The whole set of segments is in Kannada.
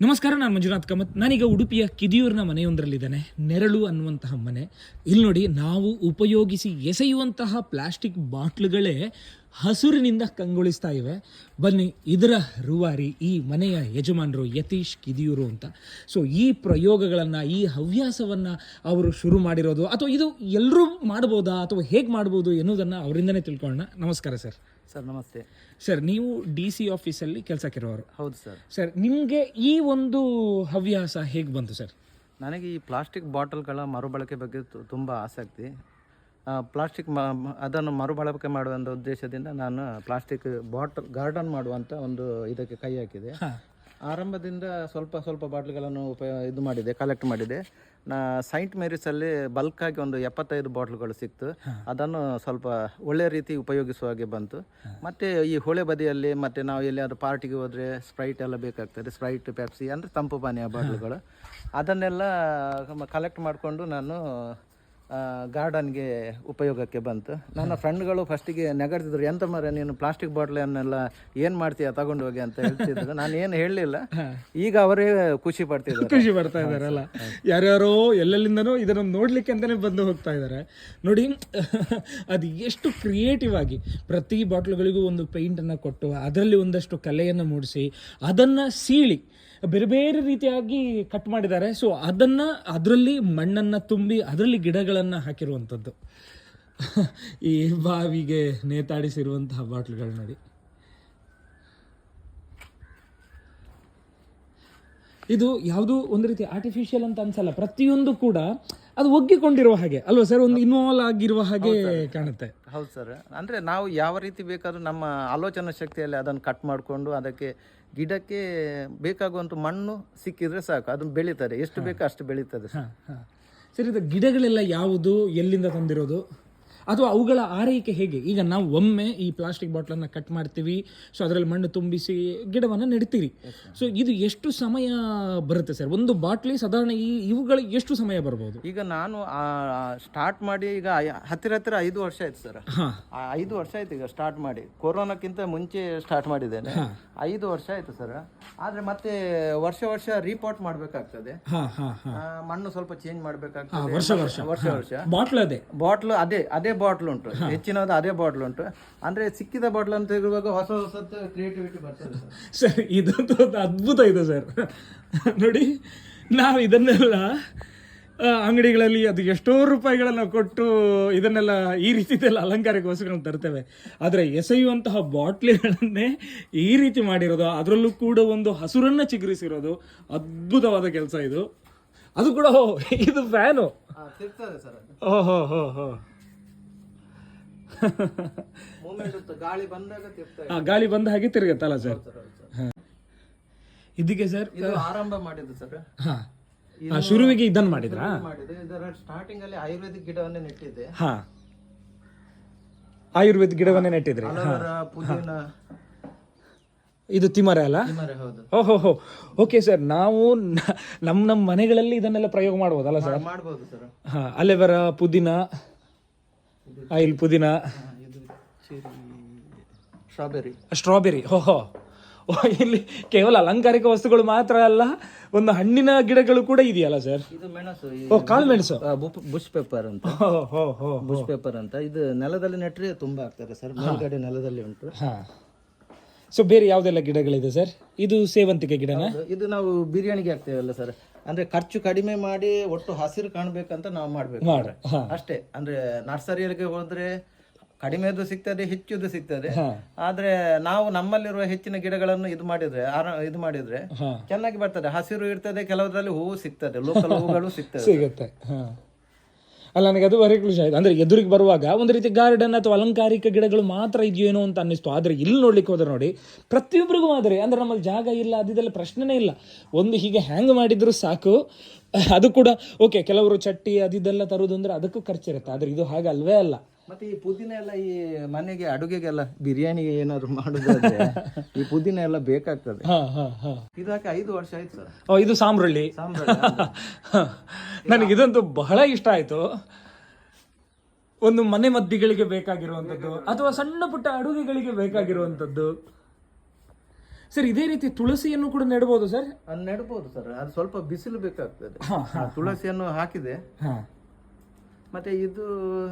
ನಮಸ್ಕಾರ, ನಾನು ಮಂಜುನಾಥ್ ಕಾಮತ್. ನಾನೀಗ ಉಡುಪಿಯ ಕಿದಿಯೂರಿನ ಮನೆಯೊಂದರಲ್ಲಿದ್ದೇನೆ. ನೆರಳು ಅನ್ನುವಂತಹ ಮನೆ. ಇಲ್ಲಿ ನೋಡಿ, ನಾವು ಉಪಯೋಗಿಸಿ ಎಸೆಯುವಂತಹ ಪ್ಲಾಸ್ಟಿಕ್ ಬಾಟ್ಲುಗಳೇ ಹಸುರಿನಿಂದ ಕಂಗೊಳಿಸ್ತಾ ಇವೆ. ಬನ್ನಿ, ಇದರ ರೂವಾರಿ ಈ ಮನೆಯ ಯಜಮಾನರು ಯತೀಶ್ ಕಿದಿಯೂರು ಅಂತ. ಸೊ ಈ ಪ್ರಯೋಗಗಳನ್ನು, ಈ ಹವ್ಯಾಸವನ್ನು ಅವರು ಶುರು ಮಾಡಿರೋದು. ಅಥವಾ ಇದು ಎಲ್ಲರೂ ಮಾಡ್ಬೋದಾ, ಅಥವಾ ಹೇಗೆ ಮಾಡ್ಬೋದು ಎನ್ನುವುದನ್ನು ಅವರಿಂದನೇ ತಿಳ್ಕೊಳ್ಳೋಣ. ನಮಸ್ಕಾರ, ಸರ್. ಸರ್ ನಮಸ್ತೆ. ಸರ್ ನೀವು ಡಿ ಸಿ ಆಫೀಸಲ್ಲಿ ಕೆಲಸಕ್ಕಿರೋರು ಹೌದು ಸರ್. ಸರ್ ನಿಮಗೆ ಈ ಒಂದು ಹವ್ಯಾಸ ಹೇಗೆ ಬಂತು ಸರ್? ನನಗೆ ಈ ಪ್ಲಾಸ್ಟಿಕ್ ಬಾಟಲ್ಗಳ ಮರುಬಳಕೆ ಬಗ್ಗೆ ತುಂಬ ಆಸಕ್ತಿ. ಪ್ಲಾಸ್ಟಿಕ್ ಮ ಮ- ಅದನ್ನು ಮರುಬಳಕೆ ಮಾಡುವಂಥ ಉದ್ದೇಶದಿಂದ ನಾನು ಪ್ಲಾಸ್ಟಿಕ್ ಬಾಟಲ್ ಗಾರ್ಡನ್ ಮಾಡುವಂಥ ಒಂದು ಇದಕ್ಕೆ ಕೈ ಹಾಕಿದೆ. ಆರಂಭದಿಂದ ಸ್ವಲ್ಪ ಸ್ವಲ್ಪ ಬಾಟ್ಲ್ಗಳನ್ನು ಉಪಯೋಗ ಇದು ಮಾಡಿದೆ ಕಲೆಕ್ಟ್ ಮಾಡಿದೆ. ನಾ ಸೈಂಟ್ ಮೇರಿಸಲ್ಲಿ ಬಲ್ಕಾಗಿ ಒಂದು ಎಪ್ಪತ್ತೈದು ಬಾಟ್ಲ್ಗಳು ಸಿಕ್ತು. ಅದನ್ನು ಸ್ವಲ್ಪ ಒಳ್ಳೆಯ ರೀತಿ ಉಪಯೋಗಿಸುವ ಹಾಗೆ ಬಂತು. ಮತ್ತು ಈ ಹೊಳೆ ಬದಿಯಲ್ಲಿ ಮತ್ತು ನಾವು ಎಲ್ಲಿಯಾದ್ರೂ ಪಾರ್ಟಿಗೆ ಹೋದರೆ ಸ್ಪ್ರೈಟ್ ಎಲ್ಲ ಬೇಕಾಗ್ತದೆ. ಸ್ಪ್ರೈಟ್ ಪೆಪ್ಸಿ ಅಂದರೆ ತಂಪು ಪಾನೀಯ ಬಾಟ್ಲುಗಳು. ಅದನ್ನೆಲ್ಲ ಕಲೆಕ್ಟ್ ಮಾಡಿಕೊಂಡು ನಾನು ಗಾರ್ಡನ್ಗೆ ಉಪಯೋಗಕ್ಕೆ ಬಂತು. ನನ್ನ ಫ್ರೆಂಡ್ಗಳು ಫಸ್ಟಿಗೆ ನೆಗಡ್ತಿದ್ರು ಎಂತ ಮರ ನೀನು ಪ್ಲಾಸ್ಟಿಕ್ ಬಾಟ್ಲನ್ನೆಲ್ಲ ಏನು ಮಾಡ್ತೀಯ ತಗೊಂಡು ಹೋಗಿ ಅಂತ ಹೇಳ್ತಿದ್ರು. ನಾನು ಏನು ಹೇಳಲಿಲ್ಲ. ಈಗ ಅವರೇ ಖುಷಿ ಪಡ್ತಿದ್ರು ಖುಷಿ ಪಡ್ತಾ ಇದಾರಲ್ಲ ಯಾರ್ಯಾರೋ ಎಲ್ಲೆಲ್ಲಿಂದನೋ ಇದನ್ನು ನೋಡ್ಲಿಕ್ಕೆ ಅಂತಾನೆ ಬಂದು ಹೋಗ್ತಾ ಇದ್ದಾರೆ. ನೋಡಿ ಅದು ಎಷ್ಟು ಕ್ರಿಯೇಟಿವ್ ಆಗಿ ಪ್ರತಿ ಬಾಟ್ಲುಗಳಿಗೂ ಒಂದು ಪೇಂಟನ್ನು ಕೊಟ್ಟು ಅದರಲ್ಲಿ ಒಂದಷ್ಟು ಕಲೆಯನ್ನು ಮೂಡಿಸಿ ಅದನ್ನ ಸೀಳಿ ಬೇರೆ ಬೇರೆ ರೀತಿಯಾಗಿ ಕಟ್ ಮಾಡಿದ್ದಾರೆ. ಸೊ ಅದನ್ನು ಅದರಲ್ಲಿ ಮಣ್ಣನ್ನು ತುಂಬಿ ಅದರಲ್ಲಿ ಗಿಡಗಳನ್ನು ಹಾಕಿರುವಂಥದ್ದು. ಈ ಬಾವಿಗೆ ನೇತಾಡಿಸಿರುವಂತಹ ಬಾಟ್ಲುಗಳು ನೋಡಿ. ಇದು ಯಾವುದು ಒಂದು ರೀತಿ ಆರ್ಟಿಫಿಷಿಯಲ್ ಅಂತ ಅನ್ಸಲ್ಲ ಪ್ರತಿಯೊಂದು ಕೂಡ ಅದು ಒಗ್ಗಿಕೊಂಡಿರುವ ಹಾಗೆ. ಅಲ್ವಾ ಸರ್ ಒಂದು ಇನ್ವಾಲ್ವ್ ಆಗಿರುವ ಹಾಗೆ ಕಾಣುತ್ತೆ. ಹೌದು ಸರ್ ಅಂದರೆ ನಾವು ಯಾವ ರೀತಿ ಬೇಕಾದ್ರೂ ನಮ್ಮ ಆಲೋಚನಾ ಶಕ್ತಿಯಲ್ಲಿ ಅದನ್ನು ಕಟ್ ಮಾಡಿಕೊಂಡು ಅದಕ್ಕೆ ಗಿಡಕ್ಕೆ ಬೇಕಾಗುವಂಥ ಮಣ್ಣು ಸಿಕ್ಕಿದ್ರೆ ಸಾಕು ಅದನ್ನು ಬೆಳೀತಾರೆ. ಎಷ್ಟು ಬೇಕೋ ಅಷ್ಟು ಬೆಳೀತದೆ ಸರ್. ಗಿಡಗಳೆಲ್ಲ ಯಾವುದು ಎಲ್ಲಿಂದ ತಂದಿರೋದು? ಅಥವಾ ಅವುಗಳ ಆರೈಕೆ ಹೇಗೆ? ಈಗ ನಾವು ಒಮ್ಮೆ ಈ ಪ್ಲಾಸ್ಟಿಕ್ ಬಾಟ್ಲನ್ನು ಕಟ್ ಮಾಡ್ತೀವಿ ಸೊ ಅದರಲ್ಲಿ ಮಣ್ಣು ತುಂಬಿಸಿ ಗಿಡವನ್ನು ನೆಡ್ತೀರಿ. ಸೊ ಇದು ಎಷ್ಟು ಸಮಯ ಬರುತ್ತೆ ಸರ್? ಒಂದು ಬಾಟ್ಲಿ ಸಾಧಾರಣ ಈ ಇವುಗಳಿಗೆ ಎಷ್ಟು ಸಮಯ ಬರ್ಬೋದು? ಈಗ ನಾನು ಸ್ಟಾರ್ಟ್ ಮಾಡಿ ಈಗ ಹತ್ತಿರ ಹತ್ತಿರ ಐದು ವರ್ಷ ಆಯ್ತು ಸರ್. ಆ, ಐದು ವರ್ಷ ಆಯ್ತು ಈಗ ಸ್ಟಾರ್ಟ್ ಮಾಡಿ. ಕೊರೋನಾಕ್ಕಿಂತ ಮುಂಚೆ ಸ್ಟಾರ್ಟ್ ಮಾಡಿದ್ದೇನೆ. ಐದು ವರ್ಷ ಆಯ್ತು ಸರ್. ಆದರೆ ಮತ್ತೆ ವರ್ಷ ವರ್ಷ ರಿಪೋರ್ಟ್ ಮಾಡ್ಬೇಕಾಗ್ತದೆ. ಮಣ್ಣು ಸ್ವಲ್ಪ ಚೇಂಜ್ ಮಾಡ್ಬೇಕಾಗ್ತದೆ. ವರ್ಷ ವರ್ಷ. ವರ್ಷ ವರ್ಷ. ಬಾಟ್ಲ್ ಅದೇ. ಬಾಟ್ಲ್ ಅದೇ ಅದೇ ಬಾಟ್ಲ್ ಉಂಟು. ಹೆಚ್ಚಿನದು ಅದೇ ಬಾಟ್ಲ್ ಉಂಟು. ಅಂದ್ರೆ ಸಿಕ್ಕಿದ ಬಾಟ್ಲ್ ಅಂತ ತೆಗೆಯುವಾಗ ಹೊಸ ಹೊಸ ಕ್ರಿಯೇಟಿವಿಟಿ ಬರ್ತದೆ ಸರ್. ಸರ್ ಇದಂತೂ ಒಂದು ಅದ್ಭುತ ಇದೆ ಸರ್. ನೋಡಿ ನಾವು ಇದನ್ನೆಲ್ಲ ಅಂಗಡಿಗಳಲ್ಲಿ ಅದು ಎಷ್ಟೋ ರೂಪಾಯಿಗಳನ್ನು ಕೊಟ್ಟು ಇದನ್ನೆಲ್ಲ ಈ ರೀತಿದೆಲ್ಲ ಅಲಂಕಾರಿಕ ವಸ್ತುಗಳನ್ನು ತರ್ತೇವೆ. ಆದರೆ ಎಸೆಯುವಂತಹ ಬಾಟ್ಲಿಗಳನ್ನೇ ಈ ರೀತಿ ಮಾಡಿರೋದು ಅದರಲ್ಲೂ ಕೂಡ ಒಂದು ಹಸುರನ್ನು ಚಿಗುರಿಸಿರೋದು ಅದ್ಭುತವಾದ ಕೆಲಸ ಇದು. ಅದು ಕೂಡ ಇದು ಫ್ಯಾನು. ಹೋ ಹೋ ಗಾಳಿ ಬಂದ ಹಾಗೆ ತಿರುಗತ್ತಲ್ಲ ಸರ್. ಇದಕ್ಕೆ ಸರ್ ಆರಂಭ ಮಾಡಿದ್ದು ಸರ್? ಹಾಂ ಶುರುವಿಗೆ ಇದನ್ನು ಮಾಡಿದ್ರಾ? ಇದರ ಸ್ಟಾರ್ಟಿಂಗ್ ಅಲ್ಲಿ ಆಯುರ್ವೇದಿಕ್ ಗಿಡವನ್ನೇ ನೆಟ್ಟಿದ್ದೆ. ಹಾ. ಆಯುರ್ವೇದ ಗಿಡವನ್ನೇ ನೆಟ್ಟಿದ್ರಿ. ಪುದೀನ. ಇದು ತಿಮರೆ ಅಲ್ಲ? ತಿಮರೆ ಹೌದು. ಓಕೆ ಸರ್ ನಾವು ನ- ನಮ್ಮ ನಮ್ಮ ಮನೆಗಳಲ್ಲಿ ಇದನ್ನೆಲ್ಲ ಪ್ರಯೋಗ ಮಾಡ್ಬೋದಲ್ಲ ಸರ್? ಮಾಡ್ಬೋದು ಸರ್. ಹಾ ಅಲೆವೆರಾ ಪುದೀನ ಇಲ್ಲಿ ಪುದೀನ. ಇದು ಸ್ಟ್ರಾಬೆರಿ. ಸ್ಟ್ರಾಬೆರಿ. ಓಹೋ. ಇಲ್ಲಿ ಕೇವಲ ಅಲಂಕಾರಿಕ ವಸ್ತುಗಳು ಮಾತ್ರ ಅಲ್ಲ ಒಂದು ಹಣ್ಣಿನ ಗಿಡಗಳು ಕೂಡ ಇದೆಯಲ್ಲ ಸರ್ ಇದು ಮೆಣಸು ಈ ಓ ಕಾಳು ಮೆಣಸು. ಬುಷ್ ಪೇಪರ್ ಅಂತ. ಹೋ ಹೋ ಹೋ. ಬುಷ್ ಪೇಪರ್ ಅಂತ. ಇದು ನೆಲದಲ್ಲಿ ನೆಟ್ರೆ ತುಂಬಾ ಆಗ್ತದೆ ಸರ್ ಮೇಲ್ಗಡೆ ನೆಲದಲ್ಲಿ ಉಂಟು. ಹಾ. ಸೊ ಬೇರೆ ಯಾವುದೆಲ್ಲ ಗಿಡಗಳಿದೆ ಸರ್ ಇದು ಸೇವಂತಿಗೆ ಗಿಡನ? ಇದು ನಾವು ಬಿರಿಯಾನಿಗೆ ಹಾಕ್ತೇವಲ್ಲ ಸರ್ ಅಂದ್ರೆ ಖರ್ಚು ಕಡಿಮೆ ಮಾಡಿ ಒಟ್ಟು ಹಸಿರು ಕಾಣ್ಬೇಕಂತ ನಾವು ಮಾಡ್ಬೇಕು. ಮಾಡ್ರಿ ಹಾ. ಅಷ್ಟೇ. ಅಂದ್ರೆ ನರ್ಸರಿಯರಿಗೆ ಹೋದ್ರೆ ಕಡಿಮೆದು ಸಿಗ್ತದೆ ಹೆಚ್ಚುದು ಸಿಗ್ತದೆ. ಆದ್ರೆ ನಾವು ನಮ್ಮಲ್ಲಿರುವ ಹೆಚ್ಚಿನ ಗಿಡಗಳನ್ನು ಇದು ಮಾಡಿದ್ರೆ ಆರ- ಇದು ಮಾಡಿದ್ರೆ ಚೆನ್ನಾಗಿ ಬರ್ತದೆ. ಹಸಿರು ಇರ್ತದೆ ಕೆಲವರಲ್ಲಿ ಹೂವು ಸಿಗ್ತದೆ ಲೋಕಲ್ ಹೂಗಳು ಸಿಗ್ತದೆ. ಸಿಗುತ್ತೆ. ಹಾ. ಅಲ್ಲ ನನಗೆ ಅದು ಬರೀ ಖುಷಿ ಆಯ್ತು. ಅಂದ್ರೆ ಎದುರಿಗೆ ಬರುವಾಗ ಒಂದು ರೀತಿ ಗಾರ್ಡನ್ ಅಥವಾ ಅಲಂಕಾರಿಕ ಗಿಡಗಳು ಮಾತ್ರ ಇದೆಯೇನೋ ಅಂತ ಅನ್ನಿಸ್ತು. ಆದ್ರೆ ಇಲ್ಲಿ ನೋಡ್ಲಿಕ್ಕೆ ಹೋದ್ರೆ ನೋಡಿ ಪ್ರತಿಯೊಬ್ಬರಿಗೂ ಮಾದರಿ. ಅಂದ್ರೆ ನಮ್ಮಲ್ಲಿ ಜಾಗ ಇಲ್ಲ ಅದಿದೆಲ್ಲ ಪ್ರಶ್ನೆನೇ ಇಲ್ಲ. ಒಂದು ಹೀಗೆ ಹ್ಯಾಂಗ್ ಮಾಡಿದ್ರು ಸಾಕು. ಅದು ಕೂಡ ಓಕೆ ಕೆಲವರು ಚಟ್ಟಿ ಅದಿದೆಲ್ಲ ತರುವುದು ಅಂದ್ರೆ ಅದಕ್ಕೂ ಖರ್ಚಿರುತ್ತೆ. ಆದ್ರೆ ಇದು ಹಾಗೆ ಅಲ್ವೇ ಅಲ್ಲ. ಮತ್ತೆ ಈ ಪುದೀನ ಎಲ್ಲ ಈ ಮನೆಗೆ ಅಡುಗೆಗೆಲ್ಲ ಬಿರಿಯಾನಿಗೆ ಏನಾದ್ರು ಮಾಡುದಾದ್ರೆ ಈ ಪುದೀನ ಎಲ್ಲ ಬೇಕಾಗ್ತದೆ. ಇದು ಹಾಕಿ ಐದು ವರ್ಷ ಆಯ್ತು ಸರ್? ಓ ಇದು ಸಾಂಬ್ರಳ್ಳಿ. ಸಾಂಬ್ರಳ್ಳಿ ನನಗೆ ಇದಂತೂ ಬಹಳ ಇಷ್ಟ ಆಯ್ತು. ಒಂದು ಮನೆ ಮದ್ದಿಗಳಿಗೆ ಬೇಕಾಗಿರುವಂಥದ್ದು ಅಥವಾ ಸಣ್ಣ ಪುಟ್ಟ ಅಡುಗೆಗಳಿಗೆ ಬೇಕಾಗಿರುವಂಥದ್ದು ಸರ್ ಇದೇ ರೀತಿ ತುಳಸಿಯನ್ನು ಕೂಡ ನೆಡಬಹುದು ಸರ್? ಅದು ನೆಡ್ಬೋದು ಸರ್. ಅದು ಸ್ವಲ್ಪ ಬಿಸಿಲು ಬೇಕಾಗ್ತದೆ. ತುಳಸಿಯನ್ನು ಹಾಕಿದೆ. ಮತ್ತೆ ಇದು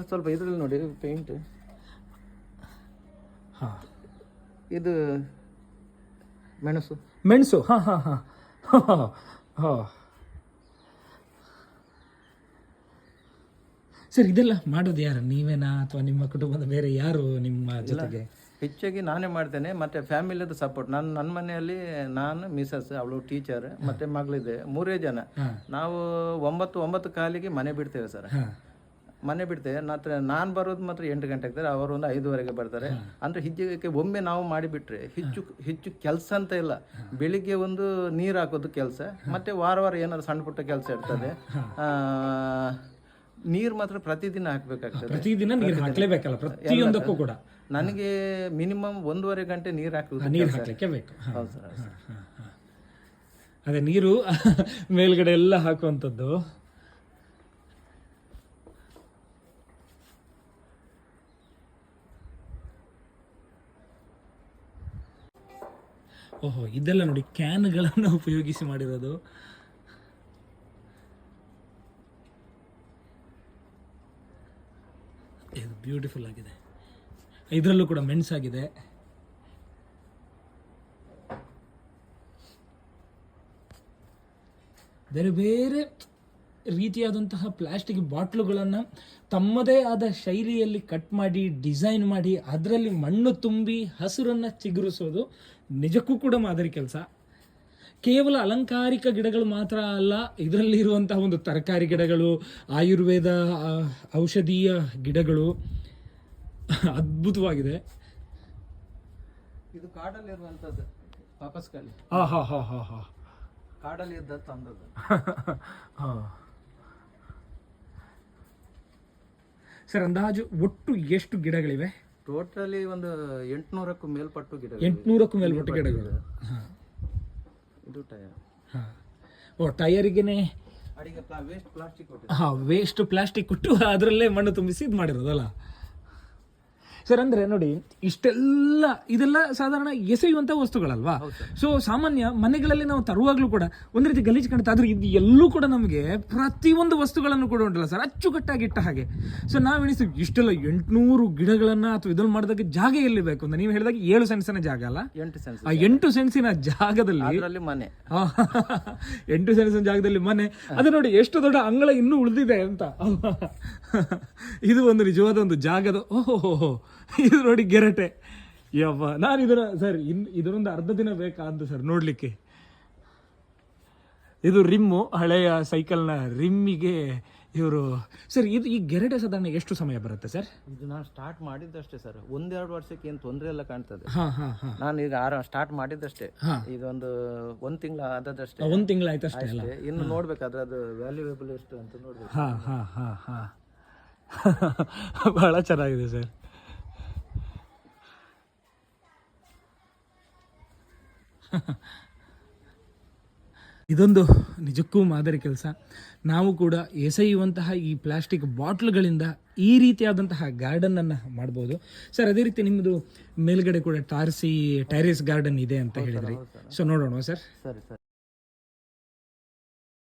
ಸ್ವಲ್ಪ ಇದರಲ್ಲಿ ನೋಡಿ ಪೇಂಟ್ ಹಾ. ಇದು ಮೆಣಸು. ಮೆಣಸು ಹಾ ಹಾ ಹಾ. ಹಾ ಹಾ ಸರ್ ಇದೆಲ್ಲ ಮಾಡೋದು ಯಾರು? ನೀವೇನಾ ಅಥವಾ ನಿಮ್ಮ ಕುಟುಂಬದ ಬೇರೆ ಯಾರು ನಿಮ್ಮ ಜೊತೆಗೆ? ಹೆಚ್ಚಾಗಿ ನಾನೇ ಮಾಡ್ತೇನೆ ಮತ್ತೆ ಫ್ಯಾಮಿಲಿದು ಸಪೋರ್ಟ್ ನನ್ನ ನನ್ನ ಮನೆಯಲ್ಲಿ ನಾನು ಮಿಸಸ್ ಅವಳು ಟೀಚರ್ ಮತ್ತೆ ಮಗಳಿದೆ ಮೂರೇ ಜನ. ನಾವು ಒಂಬತ್ತು ಒಂಬತ್ತು ಕಾಲಿಗೆ ಮನೆ ಬಿಡ್ತೇವೆ ಸರ್. ಮನೆ ಬಿಡ್ತೇವೆ ಮಾತ್ರ ನಾನು ಬರೋದು ಮಾತ್ರ ಎಂಟು ಗಂಟೆ ಆಗ್ತಾರೆ ಅವರು ಒಂದು ಐದುವರೆಗೆ ಬರ್ತಾರೆ. ಅಂದ್ರೆ ಹಿಜ್ಜಿಗೆ ಒಮ್ಮೆ ನಾವು ಮಾಡಿಬಿಟ್ರೆ ಹೆಚ್ಚು ಹೆಚ್ಚು ಕೆಲಸ ಅಂತ ಇಲ್ಲ. ಬೆಳಿಗ್ಗೆ ಒಂದು ನೀರು ಹಾಕೋದು ಕೆಲಸ ಮತ್ತೆ ವಾರ ವಾರ ಏನಾದ್ರು ಸಣ್ಣ ಪುಟ್ಟ ಕೆಲಸ ಇರ್ತದೆ. ಆ, ನೀರು ಮಾತ್ರ ಪ್ರತಿದಿನ ಹಾಕ್ಬೇಕಾಗ್ತದೆ. ಪ್ರತಿದಿನ ನೀರು ಹಾಕಲೇಬೇಕಲ್ಲ ಪ್ರತಿಯೊಂದಕ್ಕೂ ಕೂಡ. ನನಗೆ ಮಿನಿಮಮ್ ಒಂದೂವರೆ ಗಂಟೆ ನೀರು ಹಾಕಬೇಕು ನೀರು ಹಾಕ್ಲಿಕ್ಕೆ ಬೇಕು. ಹೌದು ಸರ್. ಅದೇ ನೀರು ಮೇಲ್ಗಡೆ ಎಲ್ಲ ಹಾಕುವಂಥದ್ದು. ಓಹೋ, ಇದೆಲ್ಲ ನೋಡಿ, ಕ್ಯಾನ್ಗಳನ್ನು ಉಪಯೋಗಿಸಿ ಮಾಡಿರೋದು. ಇದು ಬ್ಯೂಟಿಫುಲ್ ಆಗಿದೆ. ಇದರಲ್ಲೂ ಕೂಡ ಮೆಣಸಾಗಿದೆ ಬೇರೆ ಬೇರೆ ರೀತಿಯಾದಂತಹ ಪ್ಲಾಸ್ಟಿಕ್ ಬಾಟ್ಲುಗಳನ್ನು ತಮ್ಮದೇ ಆದ ಶೈಲಿಯಲ್ಲಿ ಕಟ್ ಮಾಡಿ, ಡಿಸೈನ್ ಮಾಡಿ, ಅದರಲ್ಲಿ ಮಣ್ಣು ತುಂಬಿ ಹಸಿರನ್ನು ಚಿಗುರಿಸೋದು ನಿಜಕ್ಕೂ ಕೂಡ ಮಾದರಿ ಕೆಲಸ. ಕೇವಲ ಅಲಂಕಾರಿಕ ಗಿಡಗಳು ಮಾತ್ರ ಅಲ್ಲ ಇದರಲ್ಲಿ ಇರುವಂತಹ ಒಂದು ತರಕಾರಿ ಗಿಡಗಳು ಆಯುರ್ವೇದ ಔಷಧೀಯ ಗಿಡಗಳು. ಅದ್ಭುತವಾಗಿದೆ. ಇದು ಕಾಡಲ್ಲಿ ಇರುವಂತದ್ದು ವಾಪಸ್ ಕಾಲಿ ಹಾ ಹಾ ಹಾ ಹಾ. ಹಾ ಕಾಡಲ್ಲಿ ಹಾ. ಸರ್ ಅಂದಾಜು ಒಟ್ಟು ಎಷ್ಟು ಗಿಡಗಳಿವೆ? ಟೋಟಲಿ ಒಂದು ಎಂಟುನೂರಕ್ಕೂ ಮೇಲ್ಪಟ್ಟು ಗಿಡ ಎಂಟುನೂರಕ್ಕೂ ಮೇಲ್ಪಟ್ಟು ಗಿಡಗಳು. ಇದು ಟೈರ್. ಹಾ. ಓ ಟೈರಿಗೆನೆ ಅಡಿಗೆ ವೇಸ್ಟ್ ಪ್ಲಾಸ್ಟಿಕ್ ಕೊಟ್ಟು ಹಾ ವೇಸ್ಟ್ ಪ್ಲಾಸ್ಟಿಕ್ ಕೊಟ್ಟು ಅದರಲ್ಲೇ ಮಣ್ಣು ತುಂಬಿಸಿ ಇದು ಮಾಡಿರೋದಲ್ಲ? ಸರ್ ಅಂದ್ರೆ ನೋಡಿ ಇಷ್ಟೆಲ್ಲ ಇದೆಲ್ಲ ಸಾಧಾರಣ ಎಸೆಯುವಂತ ವಸ್ತುಗಳಲ್ವಾ? ಸೊ ಸಾಮಾನ್ಯ ಮನೆಗಳಲ್ಲಿ ನಾವು ತರುವಾಗಲೂ ಕೂಡ ಒಂದು ರೀತಿ ಗಲೀಜು ಕಾಣುತ್ತೆ ಆದ್ರೆ ಇದು ಎಲ್ಲೂ ಕೂಡ ನಮಗೆ ಪ್ರತಿಯೊಂದು ವಸ್ತುಗಳನ್ನು ಕೂಡ ಉಂಟಲ್ಲ ಸರ್ ಅಚ್ಚುಕಟ್ಟಾಗಿ ಇಟ್ಟ ಹಾಗೆ. ಸೊ ನಾವು ಎಣಿಸ್ತೀವಿ ಇಷ್ಟೆಲ್ಲ ಎಂಟುನೂರು ಗಿಡಗಳನ್ನ ಅಥವಾ ಇದನ್ನ ಮಾಡಿದಾಗ ಜಾಗ ಎಲ್ಲಿ ಬೇಕು ಅಂತ. ನೀವು ಹೇಳಿದಾಗ ಏಳು ಸೆನ್ಸಿನ ಜಾಗ ಅಲ್ಲ? ಎಂಟು ಸೆನ್ಸ್ ಆ ಎಂಟು ಸೆನ್ಸಿನ ಜಾಗದಲ್ಲಿ ಮನೆ. ಎಂಟು ಸೆನ್ಸಿನ ಜಾಗದಲ್ಲಿ ಮನೆ. ಅದು ನೋಡಿ ಎಷ್ಟು ದೊಡ್ಡ ಅಂಗಳ ಇನ್ನೂ ಉಳಿದಿದೆ ಅಂತ. ಇದು ಒಂದು ನಿಜವಾದ ಒಂದು ಜಾಗದ ಓಹೋ ಇದು ನೋಡಿ ಗೆರಟೆ. ಯವ್ವ ನಾನು ಇದರ ಸರ್ ಇನ್ ಇದರೊಂದು ಅರ್ಧ ದಿನ ಬೇಕಾದ್ದು ಸರ್ ನೋಡಲಿಕ್ಕೆ. ಇದು ರಿಮ್ಮು ಹಳೆಯ ಸೈಕಲ್ನ ರಿಮ್ಮಿಗೆ ಇವರು. ಸರ್ ಇದು ಈ ಗೆರಟೆ ಸಾಧಾರಣ ಎಷ್ಟು ಸಮಯ ಬರುತ್ತೆ ಸರ್? ಇದು ನಾನು ಸ್ಟಾರ್ಟ್ ಮಾಡಿದ್ದಷ್ಟೇ ಸರ್. ಒಂದೆರಡು ವರ್ಷಕ್ಕೆ ಏನು ತೊಂದರೆ ಎಲ್ಲ ಕಾಣ್ತದೆ. ನಾನು ಈಗ ಆರ ಸ್ಟಾರ್ಟ್ ಮಾಡಿದ್ದಷ್ಟೇ. ಇದೊಂದು ಒಂದು ತಿಂಗಳ ಆದದಷ್ಟೇ ಒಂದು ತಿಂಗಳು ಆಯ್ತು ಅಷ್ಟೇ. ಇನ್ನು ನೋಡ್ಬೇಕಾದ್ರೆ ಅದು ವ್ಯಾಲ್ಯೂಯೇಬಲ್ ಎಷ್ಟು ಅಂತ ನೋಡ್ಬೇಕು. ಹಾ ಹಾ ಹಾ ಹಾ. ಬಹಳ ಚೆನ್ನಾಗಿದೆ ಸರ್. ಇದೊಂದು ನಿಜಕ್ಕೂ ಮಾದರಿ ಕೆಲಸ. ನಾವು ಕೂಡ ಎಸೆಯುವಂತಹ ಈ ಪ್ಲಾಸ್ಟಿಕ್ ಬಾಟ್ಲ್ಗಳಿಂದ ಈ ರೀತಿಯಾದಂತಹ ಗಾರ್ಡನನ್ನು ಮಾಡ್ಬೋದು. ಸರ್ ಅದೇ ರೀತಿ ನಿಮ್ಮದು ಮೇಲ್ಗಡೆ ಕೂಡ ಟಾರ್ಸಿ ಟೆರೇಸ್ ಗಾರ್ಡನ್ ಇದೆ ಅಂತ ಹೇಳಿದ್ರಿ. ಸೊ ನೋಡೋಣ ಸರ್. ಸರಿ ಸರಿ.